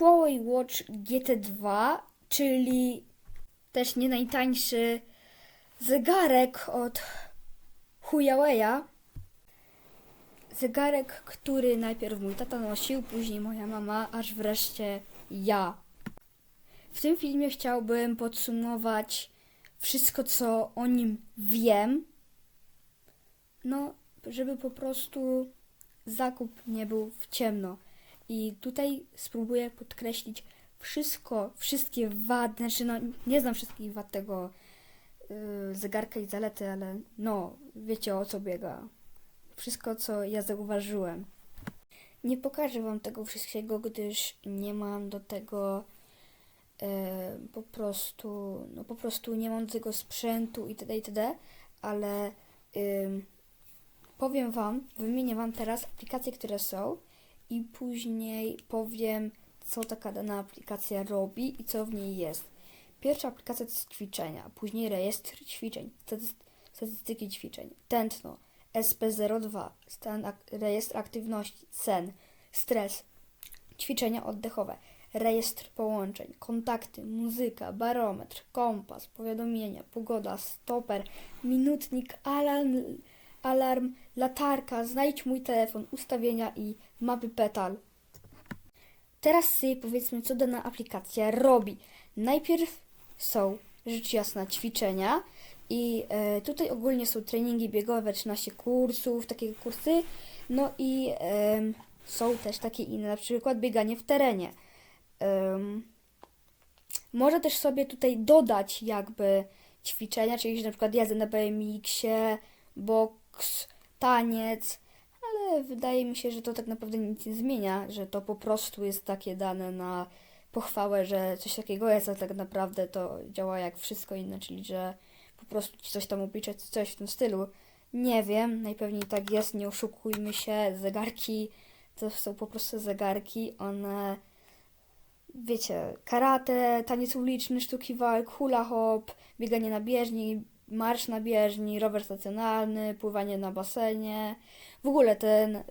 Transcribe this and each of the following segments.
Huawei Watch GT2, czyli też nie najtańszy zegarek od Huawei'a. Zegarek, który najpierw mój tata nosił, później moja mama, aż wreszcie ja. W tym filmie chciałbym podsumować wszystko, co o nim wiem. No, żeby po prostu zakup nie był w ciemno. I tutaj spróbuję podkreślić wszystko, wszystkie wady, znaczy no nie znam wszystkich wad tego yy, zegarka i zalety, ale no, wiecie o co biega. Wszystko, co ja zauważyłem. Nie pokażę wam tego wszystkiego, gdyż nie mam do tego e, po prostu, no po prostu nie mam do tego sprzętu itd. itd. Ale ym, powiem wam, wymienię wam teraz aplikacje, które są i później powiem, co taka dana aplikacja robi i co w niej jest. Pierwsza aplikacja to jest ćwiczenia, później rejestr ćwiczeń, statyst- statystyki ćwiczeń, tętno, SP02, stan ak- rejestr aktywności, sen, stres, ćwiczenia oddechowe, rejestr połączeń, kontakty, muzyka, barometr, kompas, powiadomienia, pogoda, stoper, minutnik, alarm, alarm, latarka, znajdź mój telefon, ustawienia i mapy petal. Teraz sobie powiedzmy, co dana aplikacja robi. Najpierw są rzecz jasna ćwiczenia i e, tutaj ogólnie są treningi biegowe, 13 kursów, takie kursy. No i em, są też takie inne, na przykład bieganie w terenie. Em, może też sobie tutaj dodać jakby ćwiczenia, czyli na przykład jazdę na BMX-ie, boks, taniec, ale wydaje mi się, że to tak naprawdę nic nie zmienia, że to po prostu jest takie dane na pochwałę, że coś takiego jest, a tak naprawdę to działa jak wszystko inne, czyli że po prostu ci coś tam obliczać, coś w tym stylu. Nie wiem, najpewniej tak jest, nie oszukujmy się, zegarki to są po prostu zegarki, one wiecie, karate, taniec uliczny, sztuki walk, hula hop, bieganie na bieżni, marsz na bieżni, rower stacjonarny, pływanie na basenie. W ogóle ten y,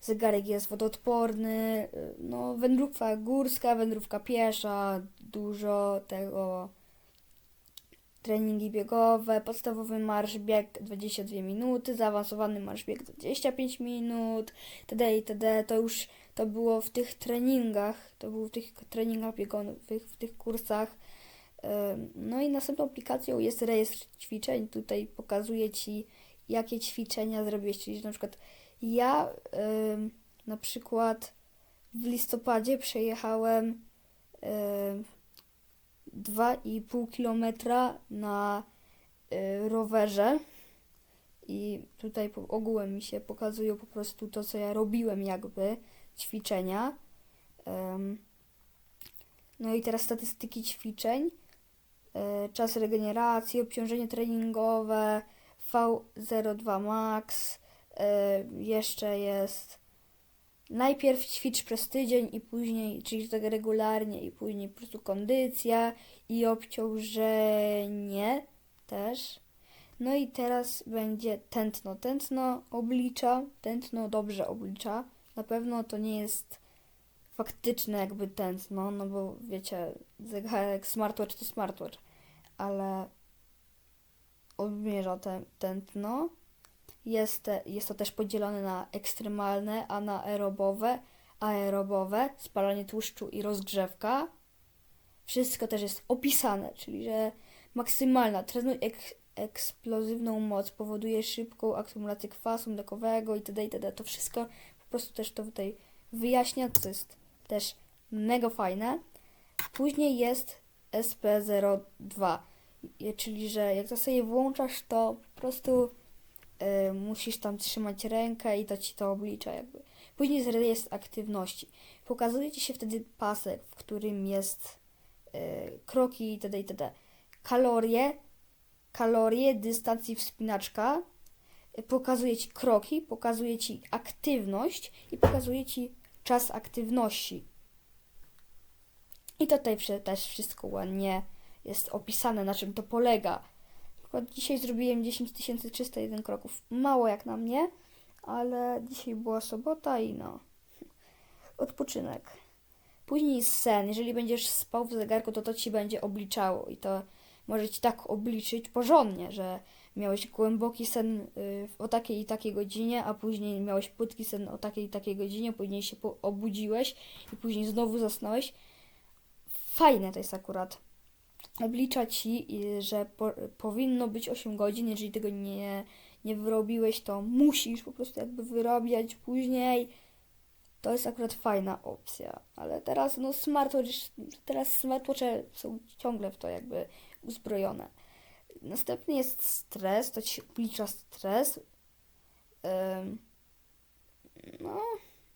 zegarek jest wodoodporny, y, no wędrówka górska, wędrówka piesza, dużo tego treningi biegowe, podstawowy marsz bieg 22 minuty, zaawansowany marsz bieg 25 minut, td. itd. To już to było w tych treningach, to było w tych treningach biegowych, w tych kursach. No i następną aplikacją jest rejestr ćwiczeń. Tutaj pokazuje Ci, jakie ćwiczenia zrobiłeś. Czyli na przykład ja na przykład w listopadzie przejechałem ym, 2,5 kilometra na y, rowerze i tutaj ogółem mi się pokazują po prostu to, co ja robiłem jakby, ćwiczenia. No i teraz statystyki ćwiczeń, e, czas regeneracji, obciążenie treningowe, V02 max, e, jeszcze jest najpierw ćwicz przez tydzień i później, czyli tak regularnie i później po prostu kondycja i obciążenie też. No i teraz będzie tętno. Tętno oblicza, tętno dobrze oblicza. Na pewno to nie jest faktyczne jakby tętno, no bo wiecie, zegarek smartwatch to smartwatch, ale odmierza te, tętno. Jest, jest to też podzielone na ekstremalne, anaerobowe, aerobowe, spalanie tłuszczu i rozgrzewka. Wszystko też jest opisane, czyli że maksymalna trenuj ek, eksplozywną moc powoduje szybką akumulację kwasu mlekowego itd. itd. To wszystko po prostu też to tutaj wyjaśnia, co jest też mega fajne. Później jest SP02, i- czyli że jak to sobie włączasz, to po prostu y, musisz tam trzymać rękę i to ci to oblicza jakby. Później jest rejestr aktywności. Pokazuje ci się wtedy pasek, w którym jest y, kroki itd. itd. Kalorie, kalorie, dystans i wspinaczka. Y, Pokazuje ci kroki, pokazuje ci aktywność i pokazuje ci czas aktywności. I tutaj też wszystko ładnie jest opisane, na czym to polega. Dzisiaj zrobiłem 10 301 kroków. Mało jak na mnie, ale dzisiaj była sobota i no, odpoczynek. Później sen. Jeżeli będziesz spał w zegarku, to to ci będzie obliczało i to może ci tak obliczyć porządnie, że miałeś głęboki sen y, o takiej i takiej godzinie, a później miałeś płytki sen o takiej i takiej godzinie, później się obudziłeś i później znowu zasnąłeś. Fajne to jest akurat. Oblicza ci, y, że po, powinno być 8 godzin, jeżeli tego nie, nie wyrobiłeś, to musisz po prostu jakby wyrabiać później. To jest akurat fajna opcja, ale teraz no smartwatch, teraz smartwatche są ciągle w to jakby uzbrojone. Następny jest stres, to ci oblicza stres. No,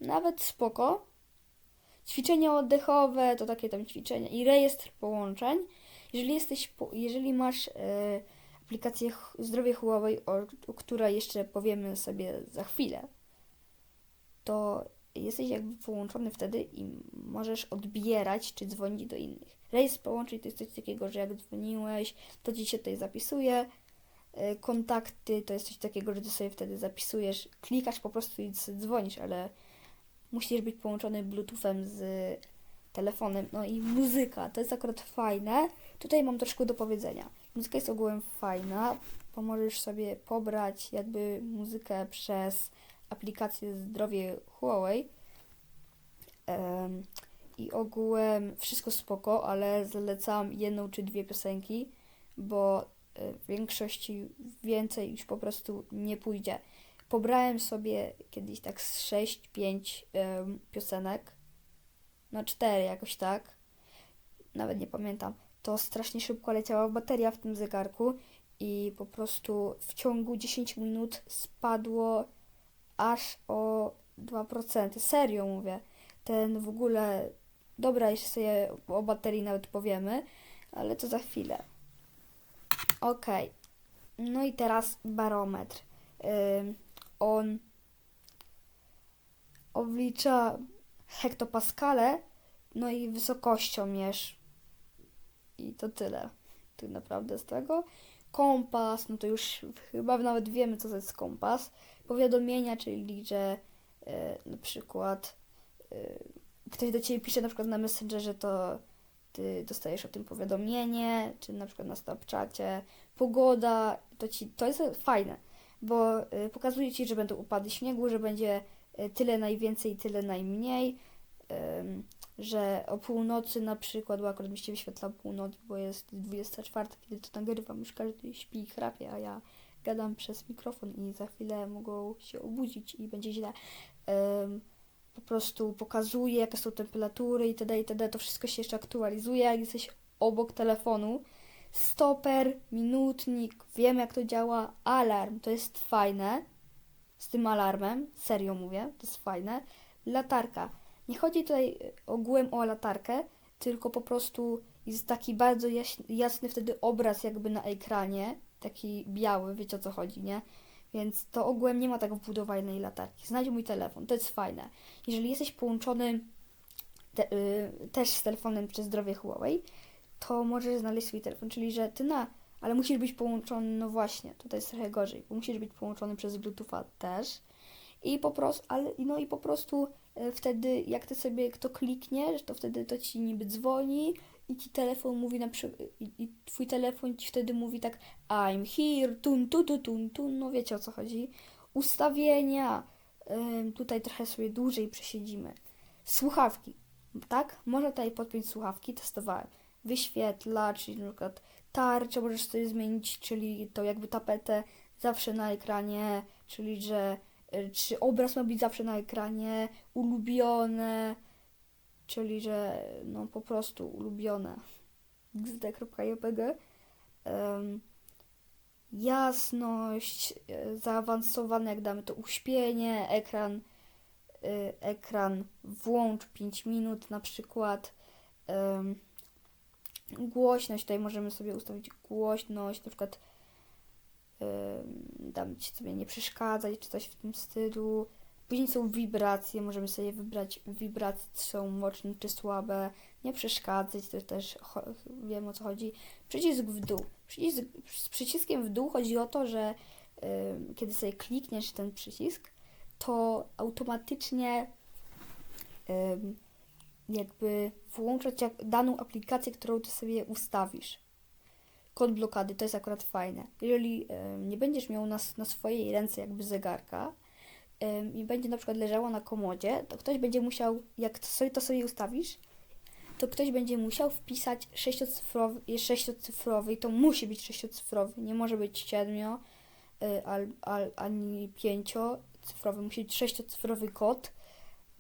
nawet spoko. Ćwiczenia oddechowe to takie tam ćwiczenia i rejestr połączeń. Jeżeli jesteś, jeżeli masz e, aplikację Zdrowie Huawei, o, o której jeszcze powiemy sobie za chwilę, to jesteś jakby połączony wtedy i możesz odbierać czy dzwonić do innych. Rejestr połączeń to jest coś takiego, że jak dzwoniłeś, to ci się tutaj zapisuje. E, Kontakty to jest coś takiego, że ty sobie wtedy zapisujesz, klikasz po prostu i dzwonisz, ale musisz być połączony Bluetoothem z telefonem. No i muzyka, to jest akurat fajne. Tutaj mam troszkę do powiedzenia. Muzyka jest ogółem fajna. Pomożesz sobie pobrać jakby muzykę przez aplikację Zdrowie Huawei. Em, I ogółem wszystko spoko, ale zalecam jedną czy dwie piosenki, bo e, w większości więcej już po prostu nie pójdzie. Pobrałem sobie kiedyś tak z 6-5 piosenek, no 4 jakoś tak, nawet nie pamiętam. To strasznie szybko leciała bateria w tym zegarku i po prostu w ciągu 10 minut spadło aż o 2%. Serio mówię. Ten w ogóle. Dobra, jeszcze sobie o baterii nawet powiemy, ale to za chwilę. Okej. No i teraz barometr. On oblicza hektopaskale, no i wysokością mierz. I to tyle. Tak naprawdę z tego. Kompas, no to już chyba nawet wiemy, co to jest kompas. Powiadomienia, czyli że e, na przykład e, ktoś do ciebie pisze na przykład na Messengerze, to ty dostajesz o tym powiadomienie, czy na przykład na Snapchacie. Pogoda, to ci, to jest fajne, bo y, pokazuje ci, że będą upady śniegu, że będzie y, tyle najwięcej, tyle najmniej, że o północy na przykład, bo akurat mi się wyświetla północ, bo jest 24, kiedy to nagrywam, już każdy śpi i chrapie, a ja gadam przez mikrofon i za chwilę mogą się obudzić i będzie źle. Ym, po prostu pokazuje, jakie są temperatury itd., itd. To wszystko się jeszcze aktualizuje, jak jesteś obok telefonu. Stoper, minutnik, wiem jak to działa, alarm, to jest fajne. Z tym alarmem, serio mówię, to jest fajne. Latarka. Nie chodzi tutaj ogółem o latarkę, tylko po prostu jest taki bardzo jasny wtedy obraz jakby na ekranie, taki biały, wiecie o co chodzi, nie? Więc to ogółem nie ma tak wbudowanej latarki. Znajdź mój telefon, to jest fajne. Jeżeli jesteś połączony te, y, też z telefonem przez zdrowie Huawei, to możesz znaleźć swój telefon, czyli że ty na, ale musisz być połączony, no właśnie, tutaj jest trochę gorzej, bo musisz być połączony przez Bluetootha też i po prostu, ale, no i po prostu e, wtedy jak ty sobie kto klikniesz, to wtedy to ci niby dzwoni i ci telefon mówi na przykład, i, twój telefon ci wtedy mówi tak I'm here, tun, tu, tu, tun, tun, no wiecie o co chodzi. Ustawienia, tutaj trochę sobie dłużej przesiedzimy. Słuchawki, tak? Można tutaj podpiąć słuchawki, testowałem. Wyświetlacz, czyli na przykład tarczę możesz sobie zmienić, czyli to jakby tapetę zawsze na ekranie, czyli że y, czy obraz ma być zawsze na ekranie, ulubione, czyli że no po prostu ulubione xd.jpg um, jasność, y, zaawansowane jak damy to uśpienie, ekran y, ekran włącz 5 minut na przykład um, głośność, tutaj możemy sobie ustawić głośność, na przykład ym, dam ci sobie nie przeszkadzać, czy coś w tym stylu. Później są wibracje, możemy sobie wybrać wibracje, czy są mocne, czy słabe. Nie przeszkadzać, to też wiem o co chodzi. Przycisk w dół. Przycisk, z przyciskiem w dół chodzi o to, że ym, kiedy sobie klikniesz ten przycisk, to automatycznie ym, jakby włączać jak daną aplikację, którą ty sobie ustawisz. Kod blokady to jest akurat fajne. Jeżeli em, nie będziesz miał na, na swojej ręce jakby zegarka i będzie na przykład leżała na komodzie, to ktoś będzie musiał, jak to sobie, to sobie ustawisz, to ktoś będzie musiał wpisać sześciocyfrowy, sześciocyfrowy i to musi być sześciocyfrowy, nie może być siedmio y, al, al, ani pięciocyfrowy, musi być sześciocyfrowy kod.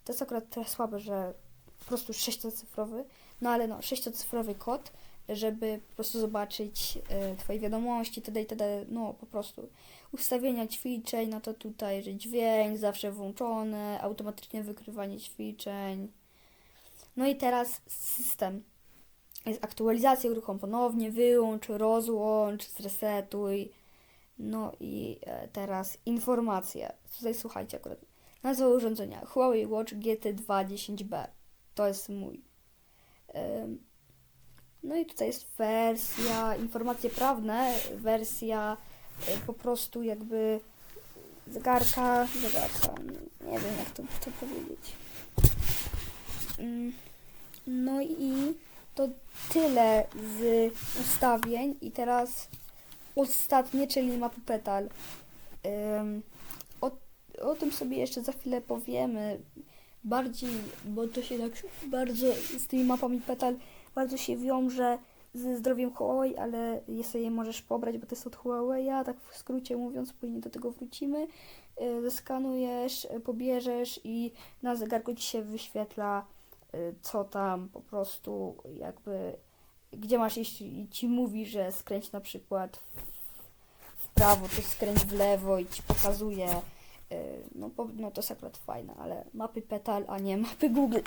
To jest akurat trochę słabe, że po prostu sześciocyfrowy, no ale no, sześciocyfrowy kod, żeby po prostu zobaczyć y, Twoje wiadomości, itd., itd., no po prostu ustawienia ćwiczeń, no to tutaj, że dźwięk zawsze włączony, automatyczne wykrywanie ćwiczeń. No i teraz system. Jest aktualizacja, uruchom ponownie, wyłącz, rozłącz, zresetuj. No i e, teraz informacje. Tutaj słuchajcie akurat. Nazwa urządzenia Huawei Watch GT2 10B. To jest mój. No i tutaj jest wersja, informacje prawne, wersja y, po prostu jakby zegarka, zegarka, nie wiem jak to, to powiedzieć. Ym, No i to tyle z ustawień i teraz ostatnie, czyli mapy petal. Ym, o, o tym sobie jeszcze za chwilę powiemy bardziej, bo to się tak bardzo z tymi mapami petal bardzo się wiąże ze zdrowiem Huawei, ale je możesz pobrać, bo to jest od Huawei'a, tak w skrócie mówiąc, później do tego wrócimy. Yy, Zeskanujesz, yy, pobierzesz i na zegarku ci się wyświetla, yy, co tam po prostu jakby, gdzie masz iść i ci mówi, że skręć na przykład w, prawo, to skręć w lewo i ci pokazuje. No, no to jest akurat fajne, ale mapy Petal, a nie mapy Google.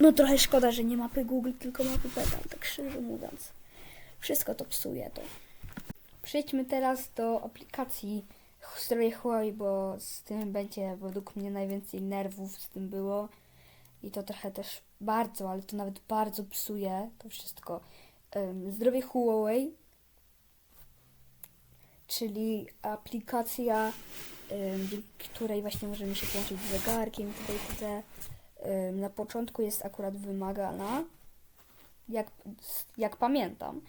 No trochę szkoda, że nie mapy Google, tylko mapy Petal, tak szczerze mówiąc. Wszystko to psuje to. Przejdźmy teraz do aplikacji stroje Huawei, bo z tym będzie według mnie najwięcej nerwów z tym było. I to trochę też bardzo, ale to nawet bardzo psuje to wszystko. Zdrowie Huawei, czyli aplikacja, której właśnie możemy się połączyć z zegarkiem itd. itd. Na początku jest akurat wymagana, jak, jak pamiętam.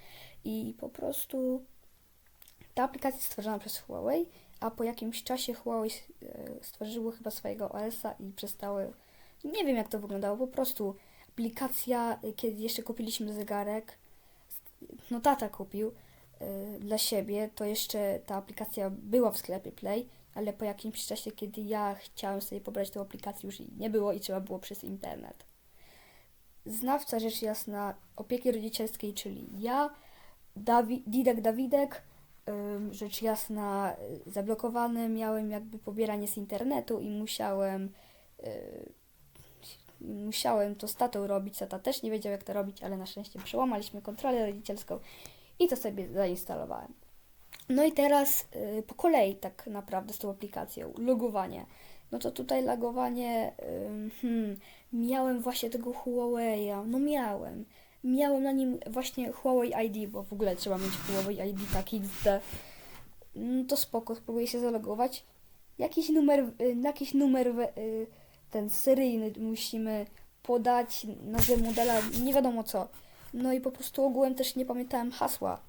I po prostu ta aplikacja jest stworzona przez Huawei, a po jakimś czasie Huawei e, stworzyło chyba swojego OS-a i przestały. Nie wiem jak to wyglądało, po prostu aplikacja, e, kiedy jeszcze kupiliśmy zegarek, no tata kupił e, dla siebie, to jeszcze ta aplikacja była w sklepie Play, ale po jakimś czasie, kiedy ja chciałem sobie pobrać tę aplikację, już jej nie było i trzeba było przez internet. Znawca rzecz jasna opieki rodzicielskiej, czyli ja, Dawi- Didek Dawidek, rzecz jasna y, zablokowany, miałem jakby pobieranie z internetu i musiałem y, musiałem to z tatą robić, tata też nie wiedział jak to robić, ale na szczęście przełamaliśmy kontrolę rodzicielską i to sobie zainstalowałem. No i teraz y, po kolei tak naprawdę z tą aplikacją, logowanie. No to tutaj logowanie, ym, hmm, miałem właśnie tego Huawei'a, no miałem. Miałem na nim właśnie Huawei ID, bo w ogóle trzeba mieć Huawei ID taki XD. No to spoko, spróbuję się zalogować. Jakiś numer, y, jakiś numer y, ten seryjny musimy podać, nazwę modela, nie wiadomo co. No i po prostu ogółem też nie pamiętałem hasła,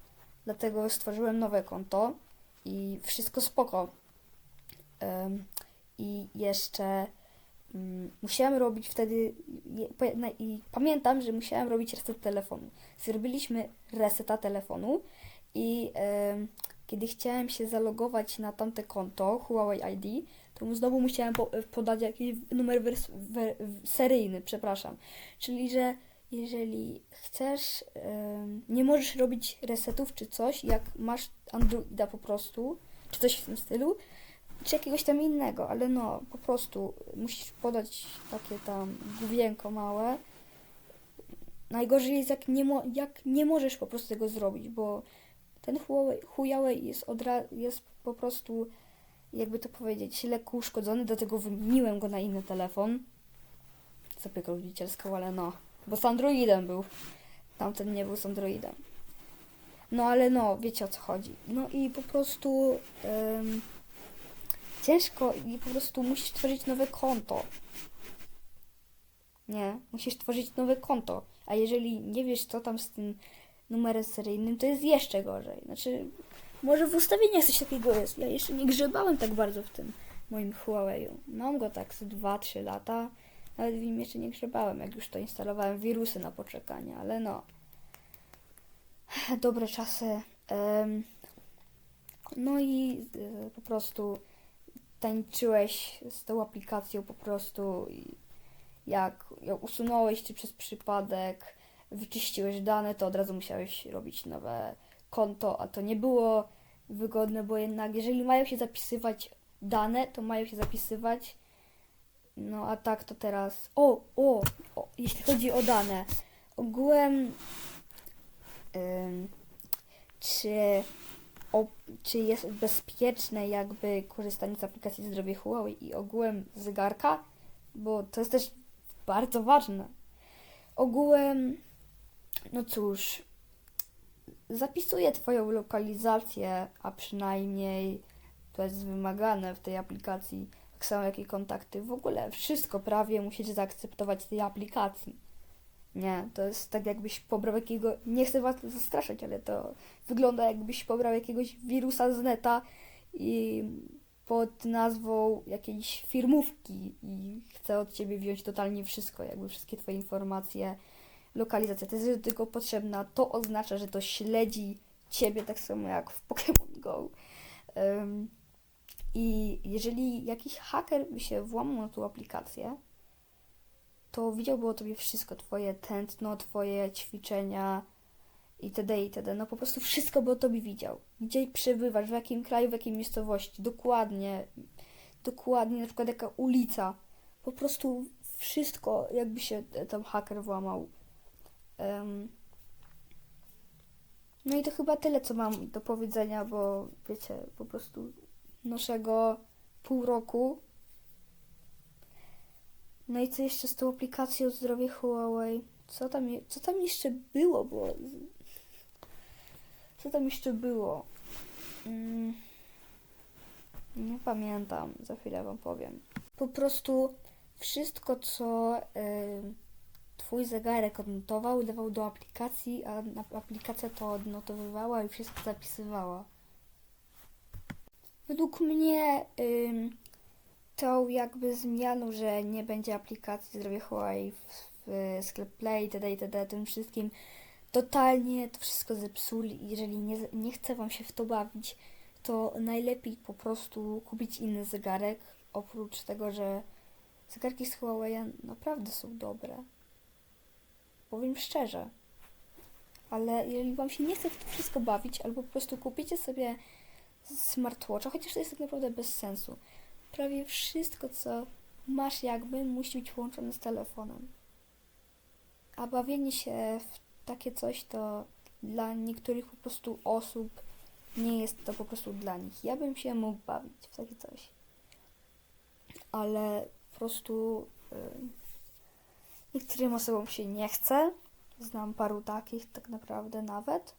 dlatego stworzyłem nowe konto i wszystko spoko. I jeszcze mm, musiałem robić wtedy, i pamiętam, że musiałem robić reset telefonu. Zrobiliśmy reseta telefonu i kiedy chciałem się zalogować na tamte konto Huawei ID, to znowu musiałem po, podać jakiś numer seryjny, przepraszam. Czyli, że jeżeli chcesz, nie możesz robić resetów czy coś, jak masz Androida po prostu, czy coś w tym stylu, czy jakiegoś tam innego, ale no, po prostu musisz podać takie tam główienko małe. Najgorzej jest, jak nie, mo- jak nie możesz po prostu tego zrobić, bo ten Huawei, Huawei jest, odra- jest po prostu, jakby to powiedzieć, lekko uszkodzony, dlatego wymieniłem go na inny telefon. Z opieką rodzicielską, ale no, bo z Androidem był. Tamten nie był z Androidem. No ale no, wiecie o co chodzi. No i po prostu em, ciężko i po prostu musisz tworzyć nowe konto. Nie, musisz tworzyć nowe konto. A jeżeli nie wiesz, co tam z tym numerem seryjnym, to jest jeszcze gorzej. Znaczy, może w ustawieniach coś takiego jest. Ja jeszcze nie grzebałem tak bardzo w tym moim Huawei'u. Mam go tak z 2-3 lata. Nawet w nim jeszcze nie grzebałem, jak już to instalowałem wirusy na poczekanie, ale no. Dobre czasy. No i e, po prostu tańczyłeś z tą aplikacją po prostu jak ją usunąłeś czy przez przypadek wyczyściłeś dane, to od razu musiałeś robić nowe konto, a to nie było wygodne, bo jednak jeżeli mają się zapisywać dane, to mają się zapisywać no a tak to teraz. O, o, o jeśli chodzi o dane. Ogółem. Ym, czy, o, czy jest bezpieczne jakby korzystanie z aplikacji Zdrowie Huawei i ogółem zegarka? Bo to jest też bardzo ważne. Ogółem, no cóż, zapisuje Twoją lokalizację, a przynajmniej to jest wymagane w tej aplikacji tak samo jak i kontakty. W ogóle wszystko prawie musisz zaakceptować tej aplikacji. Nie, to jest tak jakbyś pobrał jakiego, nie chcę was zastraszać, ale to wygląda jakbyś pobrał jakiegoś wirusa z neta i pod nazwą jakiejś firmówki i chce od ciebie wziąć totalnie wszystko, jakby wszystkie twoje informacje, lokalizacja. To jest tylko potrzebna. To oznacza, że to śledzi ciebie tak samo jak w Pokémon Go. Um, i jeżeli jakiś haker by się włamał na tą aplikację, to widziałby o tobie wszystko, twoje tętno, twoje ćwiczenia itd., itd. No po prostu wszystko by o tobie widział. Gdzie przebywasz, w jakim kraju, w jakiej miejscowości, dokładnie, dokładnie, na przykład jaka ulica. Po prostu wszystko, jakby się tam haker włamał. Um, no i to chyba tyle, co mam do powiedzenia, bo wiecie, po prostu naszego pół roku. No i co jeszcze z tą aplikacją Zdrowie Huawei? Co tam, co tam jeszcze było? Bo... Co tam jeszcze było? Mm, nie pamiętam, za chwilę wam powiem. Po prostu wszystko, co y, twój zegarek odnotował, dawał do aplikacji, a aplikacja to odnotowywała i wszystko zapisywała. Według mnie ym, tą jakby zmianą, że nie będzie aplikacji Zdrowie Huawei w, w sklep Play itd., itd., tym wszystkim totalnie to wszystko zepsuli jeżeli nie, nie chce Wam się w to bawić, to najlepiej po prostu kupić inny zegarek, oprócz tego, że zegarki z Huawei naprawdę są dobre. Powiem szczerze. Ale jeżeli Wam się nie chce w to wszystko bawić, albo po prostu kupicie sobie smartwatcha, chociaż to jest tak naprawdę bez sensu. Prawie wszystko, co masz jakby, musi być połączone z telefonem. A bawienie się w takie coś, to dla niektórych po prostu osób nie jest to po prostu dla nich. Ja bym się mógł bawić w takie coś. Ale po prostu y, niektórym osobom się nie chce. Znam paru takich tak naprawdę nawet.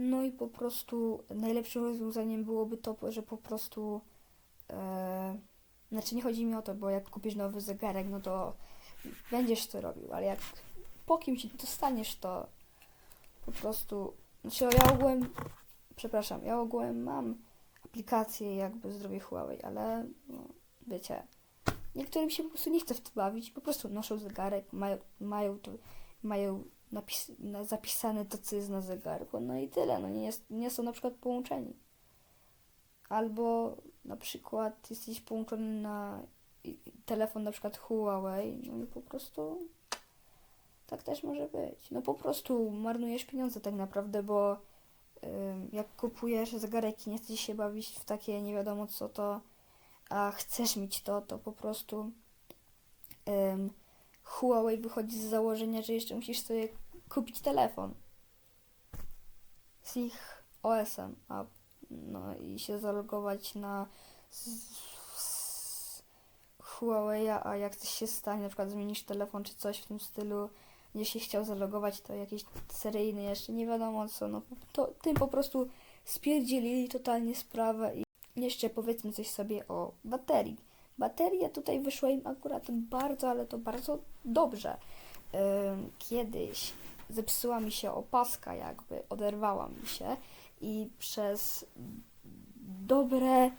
No i po prostu najlepszym rozwiązaniem byłoby to, że po prostu. E, znaczy, nie chodzi mi o to, bo jak kupisz nowy zegarek, no to będziesz to robił, ale jak po kimś dostaniesz to po prostu. Znaczy, ja ogółem. Przepraszam, ja ogółem mam aplikację jakby zdrowie Huawei, ale no, wiecie. Niektórym się po prostu nie chce w to bawić, po prostu noszą zegarek, mają, mają to, mają napis, na, zapisane jest na zegarku, no i tyle, no nie, jest, nie są na przykład połączeni. Albo na przykład jesteś połączony na telefon na przykład Huawei, no i po prostu tak też może być. No po prostu marnujesz pieniądze tak naprawdę, bo jak kupujesz zegarek i nie chcesz się bawić w takie nie wiadomo co to, a chcesz mieć to, to po prostu Huawei wychodzi z założenia, że jeszcze musisz sobie kupić telefon z ich OS-em, a no i się zalogować na z, z Huawei, a jak coś się stanie, na przykład zmienisz telefon czy coś w tym stylu, się chciał zalogować, to jakiś seryjny jeszcze, nie wiadomo co, no to tym po prostu spierdzielili totalnie sprawę i jeszcze powiedzmy coś sobie o baterii. Bateria tutaj wyszła im akurat bardzo, ale to bardzo dobrze. Kiedyś zepsuła mi się opaska, jakby oderwała mi się i przez dobre,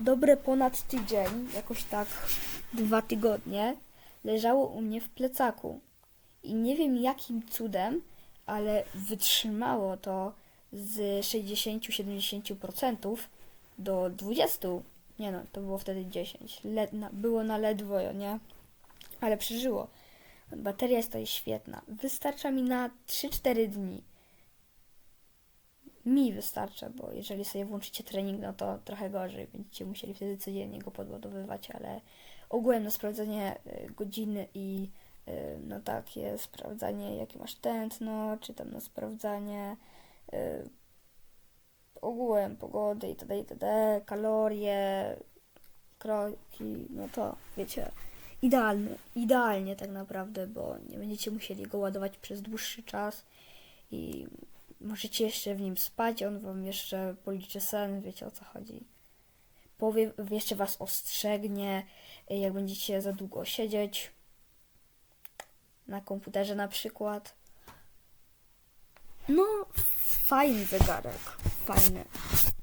dobre ponad tydzień, jakoś tak dwa tygodnie, leżało u mnie w plecaku. I nie wiem jakim cudem, ale wytrzymało to z 60-70% do 20%. Nie no, to było wtedy 10. Le, na, było na ledwo, nie? Ale przeżyło. Bateria jest tutaj świetna. Wystarcza mi na 3-4 dni. Mi wystarcza, bo jeżeli sobie włączycie trening, no to trochę gorzej. Będziecie musieli wtedy codziennie go podładowywać, ale ogółem na sprawdzenie y, godziny i y, no takie sprawdzanie, jakie masz tętno, czy tam na sprawdzanie y, ogółem pogody itd., itd., kalorie, kroki, no to wiecie, idealny, idealnie tak naprawdę, bo nie będziecie musieli go ładować przez dłuższy czas i możecie jeszcze w nim spać, on wam jeszcze policzy sen, wiecie o co chodzi. Powie, jeszcze was ostrzegnie, jak będziecie za długo siedzieć na komputerze na przykład. No, fajny zegarek, find it.